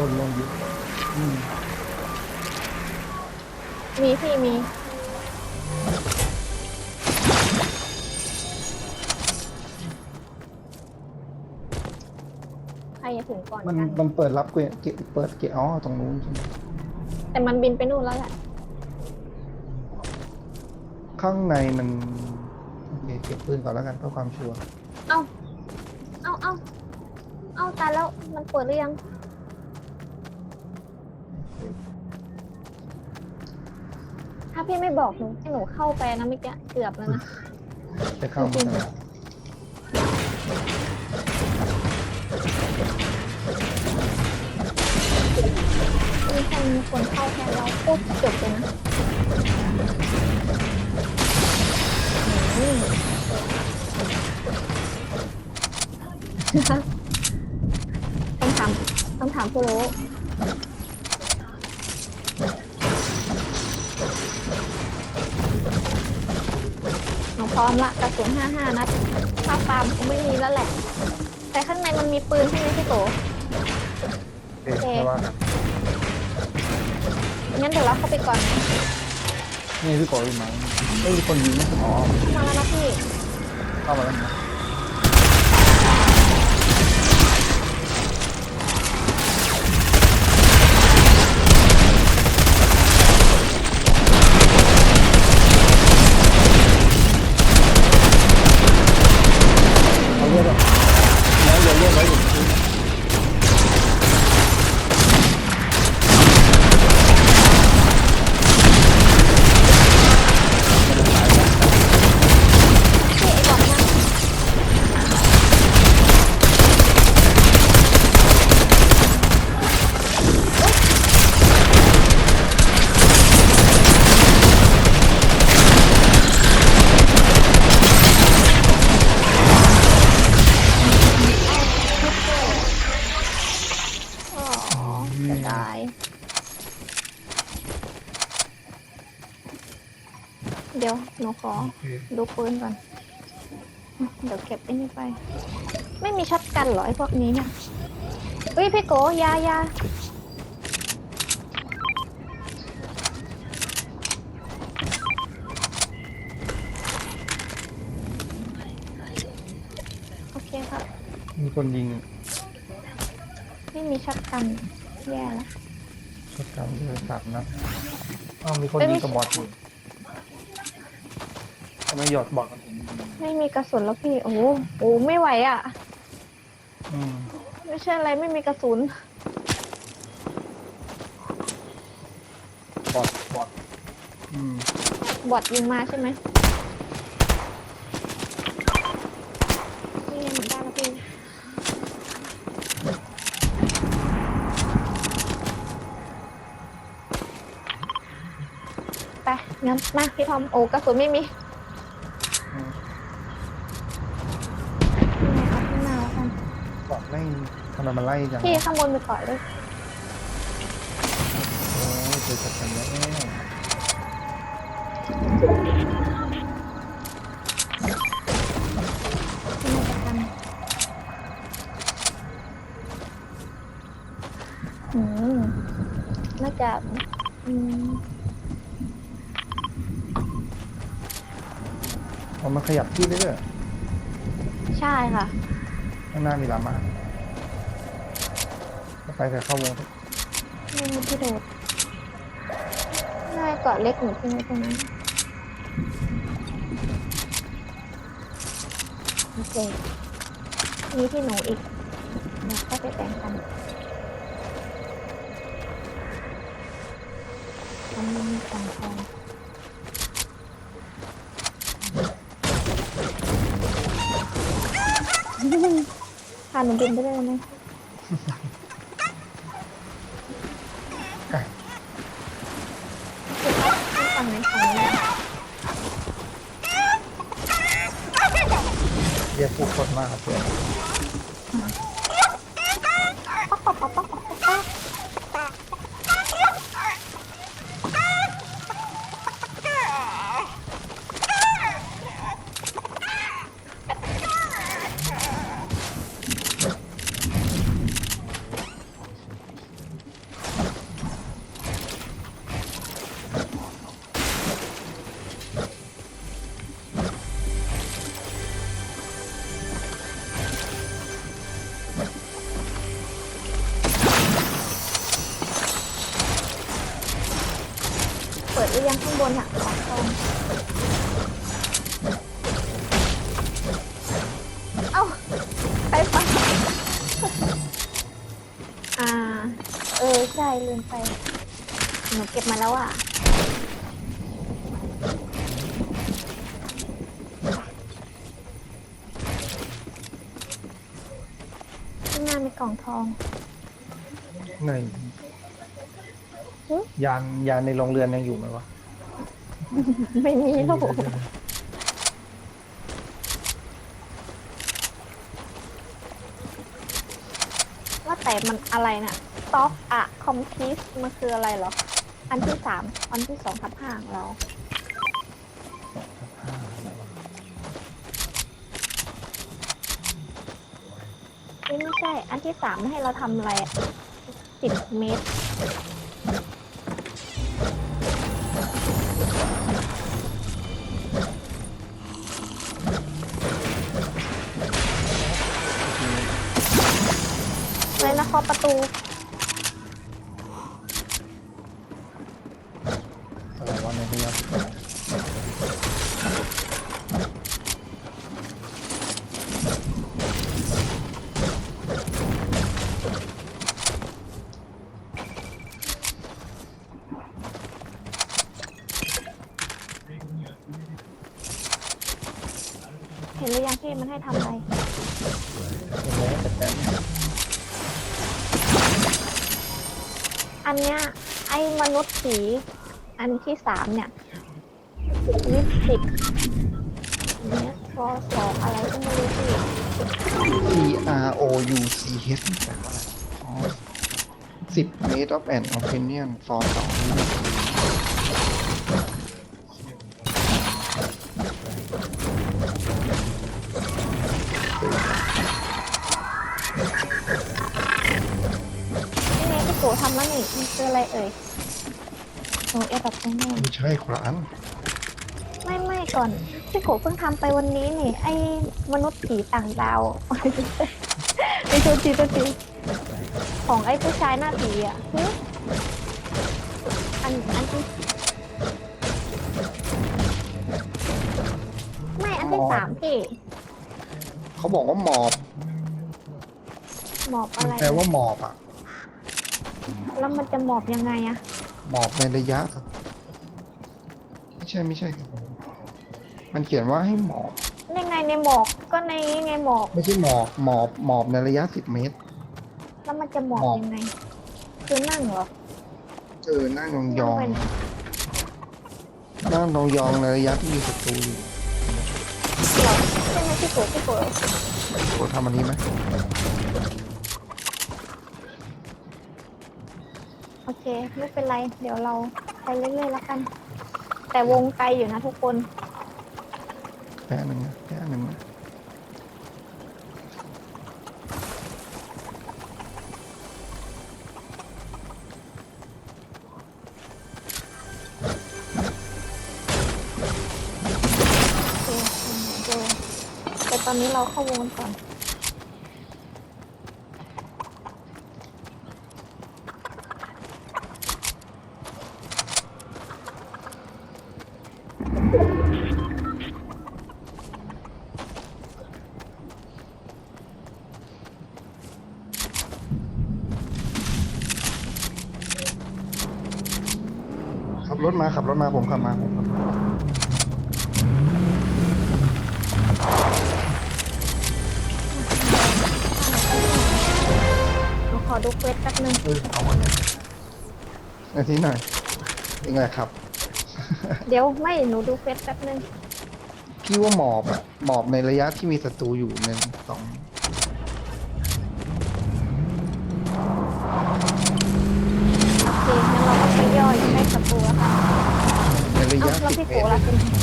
คนลงอยู่อืมมีพี่มี ใครจะถึงก่อนมันกัน มันเปิดรับเกะเกะเปิดเกะอ๋อตรงนู้นใช่ไหมแต่มันบินไปนู่นแล้วแหละ ข้างในมันโอเคเก็บปืนก่อนแล้วกันเพื่อความชัวร์เอ้า เอ้าเอ้าเอ้าตายแล้ว มันเปิดหรือยังาพี่ไม่บอกหนูให้หนูเข้าไปนะเมื่อกี้เกือบแล้วนะ จะเข้ามาแล้วมีคนมีคนเข้าแทนเราโคตรจบเลยนะอืมต้องถามต้องถามผู้รู้ ร้อมละกระสุนห้าห้านัดถ้าฟาร์มคงไม่มีแล้วแหละ แต่ข้างในมันมีปืนใช่ไหมพี่โต โอเค ไม่ว่ากันงั้นเดี๋ยวเราเข้าไปก่อนนะนี่พี่โกอยู่ไหมไม่มีคนยิงนะอ๋อมาแล้วนะพี่เข้ามาแล้วนะ เอาเลือดอะแล้วอย่าเลือดไว้อยู่ที่ เฮ้ยไอ้บอลนะอ๋อเสียดายเดี๋ยวห นูขอโอเคดูปืนก่อน เดี๋ยวเก็บไอ้นี่ไป ไม่มีช็อตกันเหรอไอ้พวกนี้เนี่ยเฮ้ยพี่โกยายาโอเคครับ มีคนยิงไม่มีช็อตกันแย่แล้วช็อตกันเลยสามนัดอ้าวมีคนเอ้ยยิไม่งกับบอทอยู่ ทำไมหยอดบอทไม่มีกระสุนแล้วพี่ โอ้โหโอ้โหไม่ไหวอะ อืมไม่ใช่อะไรไม่มีกระสุน บอทบอทอืมบอดยิงมาใช่ไหมนี่ยังได้แล้วพี่ไปงั้นมาพี่ทอม โอ้กระสุนไม่มี อืม นี่ไงเอาข้างหน้าแล้วกัน บอทไม่ ทำไมมันไล่จังพี่ข้างบนไปต่อยด้วยโอ้ยเจอจัดกันแล้วที่น่าจะกันอืมน่าจะอืมเอามาขยับที่ได้ด้วยใช่ค่ะ ข้างหน้ามีลามา ไปแต่เข้าวงไม่มีที่โดดน่าเกาะเล็กหนูทิ้งไว้ตรงนั้นโอเคมีที่หนูอีกเดี๋ยวก็ไปแบ่งกันอันนี้มีกล่องทองพาหนูบินไปได้ไหม ไก่ ฝั่งไหนฝั่งนี้ เรีย ข้างบนอะของทองเอ้า ไปปะอ่า เออ ใช่ ลืมไป หนูเก็บมาแล้วอะข้างหน้ามีกล่องทอง ไหนหึยานยานในโรงเรือนยังอยู่ไหมวะ ไม่มีแล้วว่าแต่มันอะไรน่ะ Stock อะ Complete มันคืออะไรเหรอ อันที่สามอันที่สองทับห้าของเราเอ้ยไม่ใช่ อันที่สามให้เราทำอะไรสิบเมตร อะไรวะในระยะสิบแปดเห็นหรือยังพี่มันให้ทำอะไรเห็นแล้วแต่แต่อันเนี้ยไอ้มนุษย์ผี อันที่สามเนี่ยลิสติกอันเนี้ยฟอสองอะไรก็ไม่รู้สิ E R O U C H แปลว่าอะไรออสิบ made of an opinion for สอง ใช่ขวานไม่ไม่ก่อนพี่โกเพิ่งทำไปวันนี้นี่ ไอ้มนุษย์ผีต่างดาวไอ้ตัวจีตัวจีของไอ้ผู้ชายหน้าผีอะหึอันอันที่ไม่อันที่สามพี่ เขาบอกว่าหมอบหมอบมัอะนไรแปลว่าหมอบอะ แล้วมันจะหมอบยังไงอะหมอบในระยะครับไม่ ใช่ไม่ใช่ครับมันเขียนว่าให้หมอบในไงในหมอกก็ในไงหมอกไม่ใช่หมอบหมอบหมอบในระยะสิบเมตร แล้วมันจะหมอบหมอบยังไงคือนั่งเหรอเออนั่งยองยองเป็นนั่งยองยองในระยะที่มีศัตรูอยู่เหรอใช่ไหมพี่โกพี่โกโอ้ทำอันนี้ไหมโอเค ไม่เป็นไร เดี๋ยวเราไปเรื่อยๆแล้วกัน แต่วงไกลอยู่นะทุกคน แค่หนึ่งนะแค่หนึ่งนะโอเคเดี๋ยวแต่ตอนนี้เราเข้าวงก่อน ขับรถ มาขับรถมาผมขับมาผมขับมาเราขอดูเควสแป๊บนึงเออเอามานาทีหน่อยยังไงครับ เดี๋ยวไม่หนูดูเควสแป๊บนึงพี่ว่าหมอบอะหมอบในระยะที่มีศัตรูอยู่หนึ่งสอง โอเคงั้นเราก็ไปย่อยใกล้ศัตรูแล้วค่ะ ในระ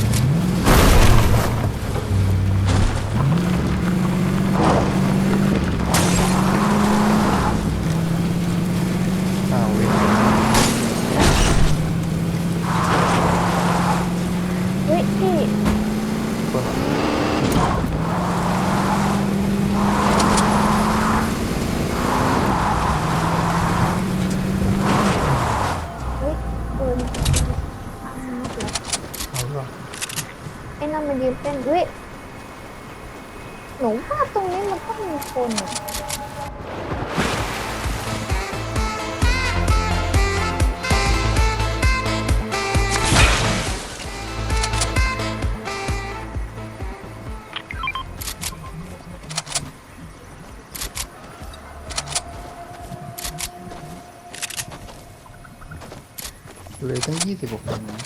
เลยตั้งยี่สิบกว่าคนนะ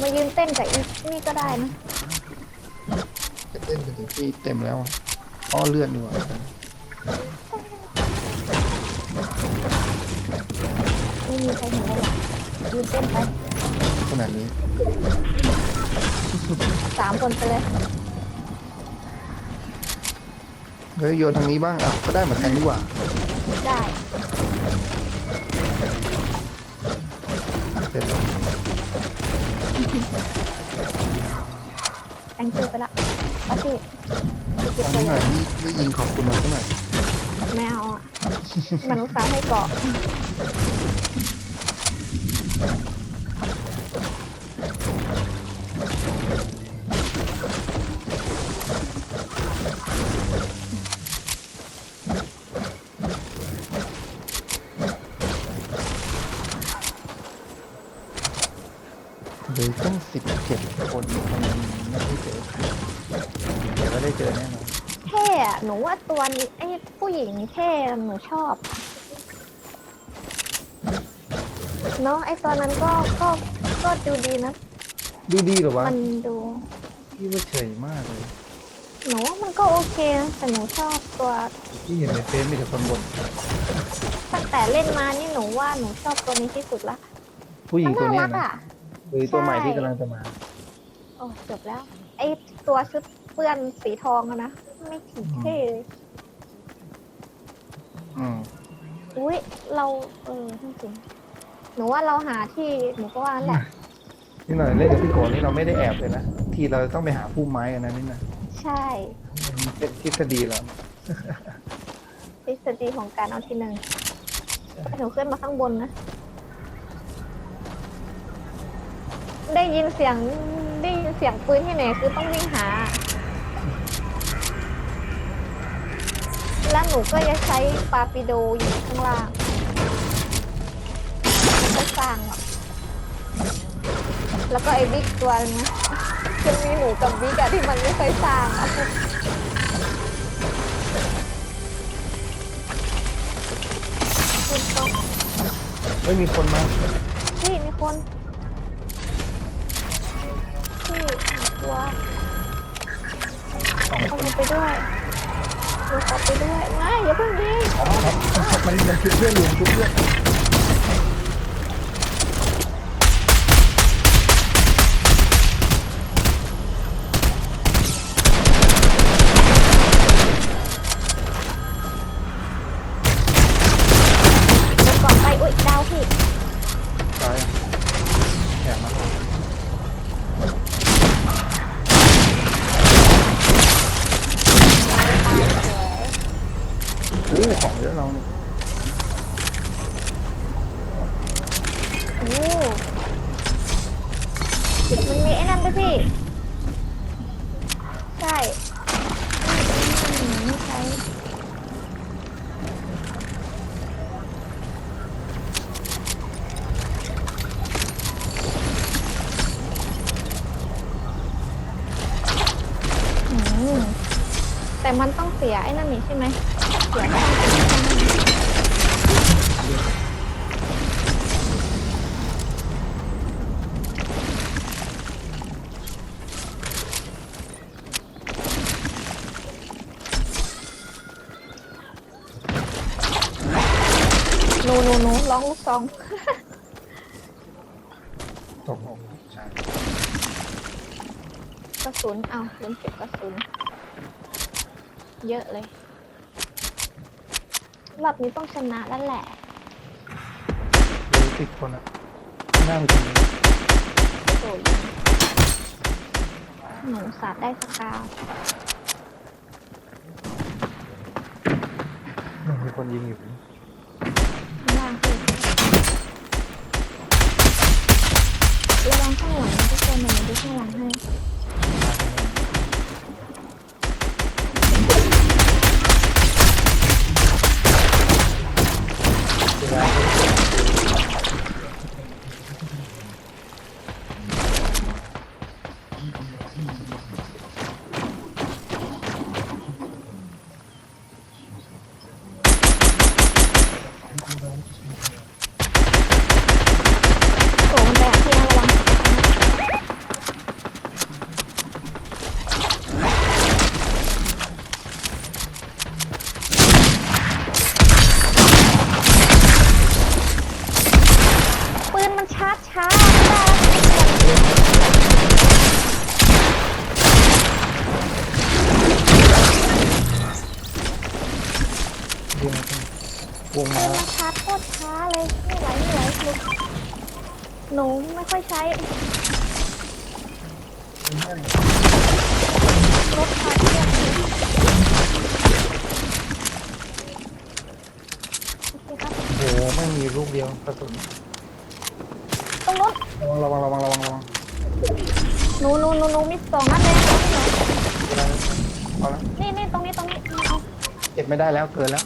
มายืนเต้นกับอีนี่ก็ได้นะจะเต้นไปถึงที่เต็มแล้วอะอ้อเลื่อนดีกว่าไม่มีใครเห็นเลยหรอกยืนเต้นไปขนาดนี้สามคนไปเลยเฮ้ยโยนทางนี้บ้างอะก็ได้เหมือนกันดีกว่าได้ เสร็จแล้วแองเจอไปละเอาสิไปเก็บทำไปนี้หเลน่อยยนี่ไม่ยิงขอบคุณมาสักหน่อยไม่เอาอะมันอุตส่าห์ให้เกาะ เลยตั้งสิบเจ็ดคนทำไมไม่ได้เจอใครเดี๋ยวก็ได้เจอแน่นอนเท่อะหนูว่าตัวนี้ไอ้ผู้หญิงเท่หนูชอบเนาะไอ้ตัวนั้นก็ก็ก็ดูดีนะ ดูดีเหรอวะมันดู พี่ว่าเฉยมากเลยหนูว่ามันก็โอเคนะแต่หนูชอบตัว พี่เห็นในเฟซมีแต่คนบ่นตั้งแต่เล่นมานี่หนูว่าหนูชอบตัวนี้ที่สุดละผู้หญิงมันตัวน่าเนี้ยรักนะ อะหรือตัวใหม่ใช่ที่กำลังจะมา โอ้จบแล้ว ไอ้ตัวชุดเปื้อนสีทองอะนะ ไม่ถีเท่เลยอืมอุ้ยเราเออจริงหนูว่าเราหาที่หนูก็ว่านั่นแหละ นี่หน่อยเล่นกับพี่โกนี่เราไม่ได้แอบเลยนะ ทีเราต้องไปหาผู้ไม้กันนะนี่นะใช่มันเป็นทฤษฎีแล้วทฤษฎีของการเอาที่หนึ่งหนูขึ้นมาข้างบนนะ ได้ยินเสียงได้ยินเสียงปืนที่ไหนคือต้องวิ่งหา แล้วหนูก็จะใช้ปาปิโดอยู่ข้างล่างไม่สร้างหรอกแล้วก็ไอ้บิ๊กตัวนึงนะจะมีหนูกับบิ๊กอะที่มันไม่เคยสร้างอะคุณต้องไม่มีคนมาพี่มีคน ตัวสองเอาคนหนูไปด้วยหนูขอไปด้วยไม่อย่าเพิ่งยิง อ๋อครับมันมันคือเพื่อนหลวงคือเพื่อน เดี๋ยวก่อนไปอุ้ยดาวพี่ ตายอะแอบมาโอ้ของเยอะเราเนี่ย โอ้มันมีไอ้นั่นด้วยพี่ ใช่อืมไม่ใช่ อืมแต่มันต้องเสียไอ้นั่นนี่ใช่ไหมเสียค่าไอ้นั่นหนูหนูหนูร้องลูกซอง ตกอกใช่ กระสุน เอาลืมเก็บกระสุน เยอะเลย รอบนี้ต้องชนะแล้วแหละเลยติดคนอะหน้ามันจะมีโอ้ยหนูสาดได้สกาวมีคนยิงอยู่ข้างล่างพี่ระวังข้างหลังนะทุกคนเดี๋ยวหนูดูข้างหลังให้ โอ้มันแบกที่นะระวังปืนมันชาร์จช้าไม่ได้ เดี๋ยวว งปืมานมันชาร์จโคตรช้าเลย ไม่ไหวไม่ไหวหนูหนูไม่ค่อยใช้รถชาร์จเทียบเลยโอเคครับโอ้โหไม่มีลูกเดียวกระสุนตรงนู้นระวังระวังระวังระวังระวังหนูหนูหนูหนูมีสองนัดเลยเอาให้หนูเอาละนี่นี่ตรงนี้ตรงนี้เอาเก็บไม่ได้แล้วเกินแล้ว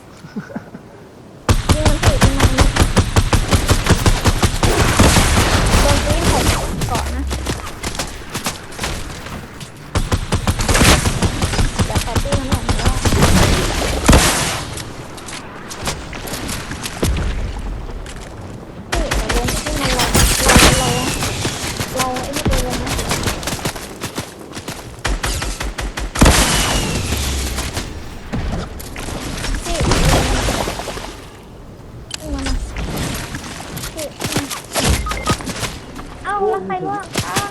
ยิงมันสิยิงมันโดนตีนผมเกาะนะเดี๋ยวแปดตีมันหน่อยว่านี่เดี๋ยววงที่มันเราเราเราเราไอ้นี่ไปวงนะพี่ขึ้นมามาพี่ขึ้นมาเอ้าแล้วใครล่วงอ้าว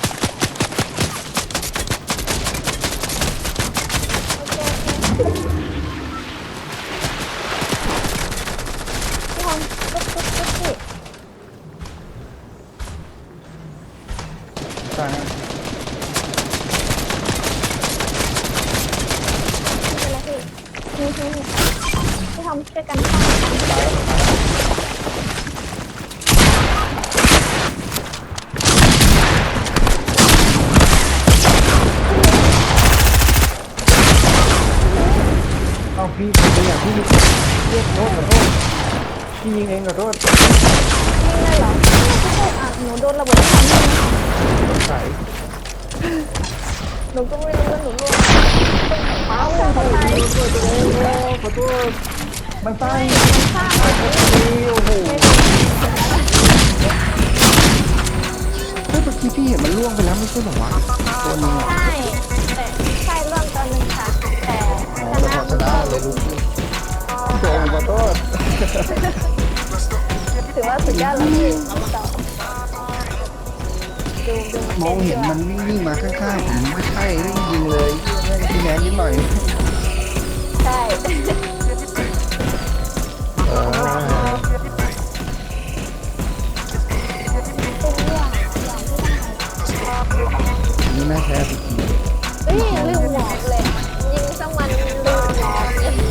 โอเคโอเคพี่ฮอนปุ๊บปุ๊บปุ๊บพี่ ใช่นะ ไม่เป็นไรพี่นี่นี่นี่พี่ทอมช่วยกันข้ามกัน เอาพี่เป็นอย่างที่เรียกโทษขอโทษพี่ยิง เองขอโทษนี่เลยเหรอพี่พูดอะหนูโดนระเบิดที่ทำให้ใส่หนูก็ไม่รู้ว่าหนูร่วงเอ้าทำไมขอโทษมันใต้ข้ามดีโอ้โหเฮ้ยเมื่อกี้พี่เห็นมันล่วงไปแล้วไม่ใช่เหรอวะตัวนึงอะใช่แต่ใช่เรื่องตอนหนึ่งค่ะแต่อ๋อชแต่นะพอชนะเลยรู้พี่โดนขอโทษือว่าสุดยอดแล้วพี่มองเห็นมันวิ่งมาข้างๆผมไม่ใช่เรื่องยิงเลยพี่แนนนิดหน่อยใช่เออนี่แม่แท้จริงเฮ้ยเรื่องหวกเลย